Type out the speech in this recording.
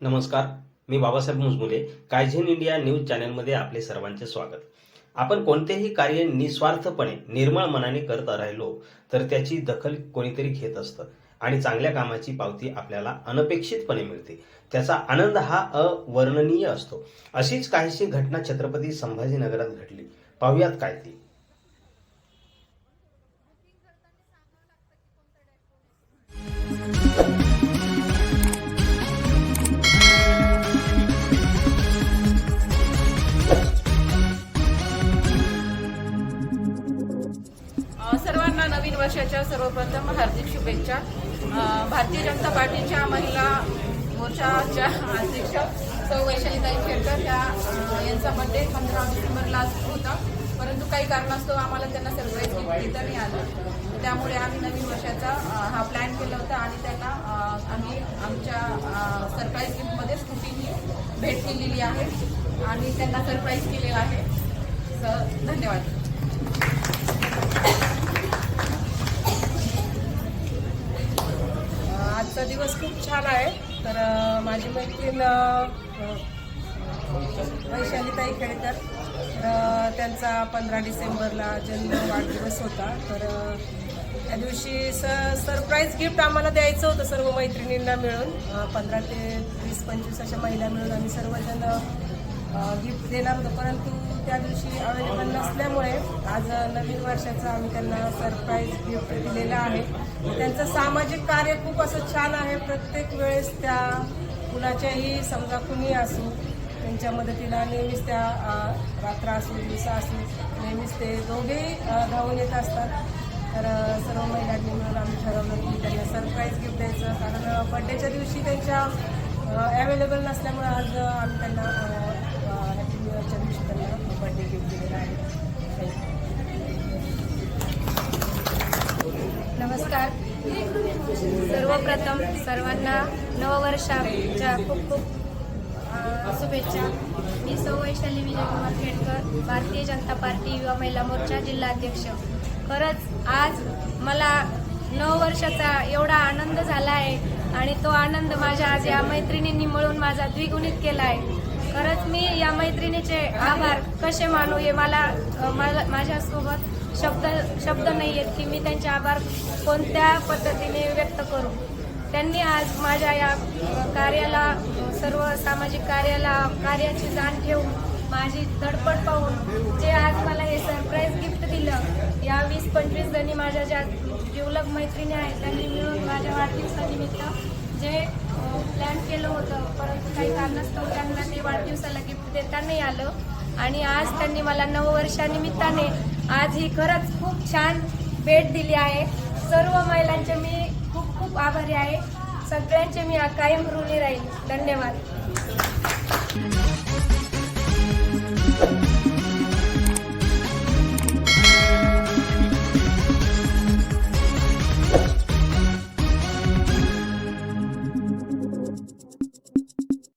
नमस्कार मी Babasaheb Mujmule Kaizen India news चॅनलमध्ये आपले सर्वांचे स्वागत. आपण कोणतेही कार्य निस्वार्थपणे निर्मळ मनाने करत राहिलो तर त्याची दखल कोणीतरी घेत असतं आणि चांगल्या कामाची पावती आपल्याला अनपेक्षितपणे मिळते. त्याचा आनंद हा अवर्णनीय असतो. अशीच काहीशी घटना छत्रपती संभाजीनगरात घडली. पाहुयात काय ती. वर्षाच्या सर्वप्रथम हार्दिक शुभेच्छा. भारतीय जनता पार्टीच्या महिला मोर्चाच्या अध्यक्ष सौ वैशालीताई खेडकर या यांचा बड्डे पंधरा डिसेंबरला होता. परंतु काही कारणास्तव आम्हाला त्यांना सरप्राईज गिफ्ट नाही आलं. त्यामुळे आम्ही नवीन वर्षाचा हा प्लॅन केला होता आणि त्यांना आम्ही आमच्या सरप्राईज गिफ्टमध्ये स्कूटीही भेट दिलेली आहे आणि त्यांना सरप्राईज केलेला आहे. तर धन्यवाद. आजचा दिवस खूप छान आहे. तर माझी मैत्रीण अ, वैशालीताई तर त्यांचा पंधरा डिसेंबरला जन्म वाढदिवस होता. तर त्या दिवशी स सरप्राईज गिफ्ट आम्हाला द्यायचं होतं सर्व मैत्रिणींना मिळून. पंधरा ते वीस पंचवीस अशा महिला मिळून आम्ही सर्वजण गिफ्ट देणार होतो. परंतु त्या दिवशी अवेलेबल नसल्यामुळे आज नवीन वर्षाचं आम्ही त्यांना सरप्राईज गिफ्ट दिलेलं आहे. त्यांचं सामाजिक कार्य खूप असं छान आहे. प्रत्येक वेळेस त्या कुणाच्याही समजा कुणी असू त्यांच्या मदतीला नेहमीच त्या रात्र असू दिवसा असू नेहमीच ते दोघेही धावून येत असतात. तर सर्व महिलांनी मिळून आम्ही ठरवलं की त्यांना सरप्राईज गिफ्ट द्यायचं. कारण बड्डेच्या दिवशी त्यांच्या अवेलेबल नसल्यामुळे आज आम्ही त्यांना हॅपी दिवशी त्यांना गिफ्ट दिलेला आहे. नमस्कार. सर्वप्रथम सर्वांना नववर्षाच्या खूप खूप शुभेच्छा. मी सौ वैशाली विजयकुमार खेडकर भारतीय जनता पार्टी युवा महिला मोर्चा जिल्हाध्यक्ष खरंच आज मला नववर्षाचा एवढा आनंद झाला आहे आणि तो आनंद माझ्या आज या मैत्रिणींनी मिळून माझा द्विगुणित केला आहे. खरंच मी या मैत्रिणीचे आभार कसे मानू हे मला मला माझ्यासोबत शब्द शब्द नाही आहेत की मी त्यांचे आभार कोणत्या पद्धतीने व्यक्त करू. त्यांनी आज माझ्या या कार्याला सर्व सामाजिक कार्याला कार्याची जाण ठेवून माझी धडपड पाहून जे आज मला हे सरप्राईज गिफ्ट दिलं या वीस पंचवीस जणी माझ्या ज्या जिवलग मैत्रिणी आहेत त्यांनी मिळून माझ्या वाढदिवसानिमित्त जे प्लॅन केलं होतं परंतु काही कारणास्तव त्यांना ते वाढदिवसाला गिफ्ट देता नाही आलं. आणि आज त्यांनी मला नववर्षानिमित्ताने आज ही खरंच खूप छान भेट दिली आहे. सर्व महिलांचे मी खूप खूप आभारी आहे. सगळ्यांचे मी कायम ऋणी राहील धन्यवाद.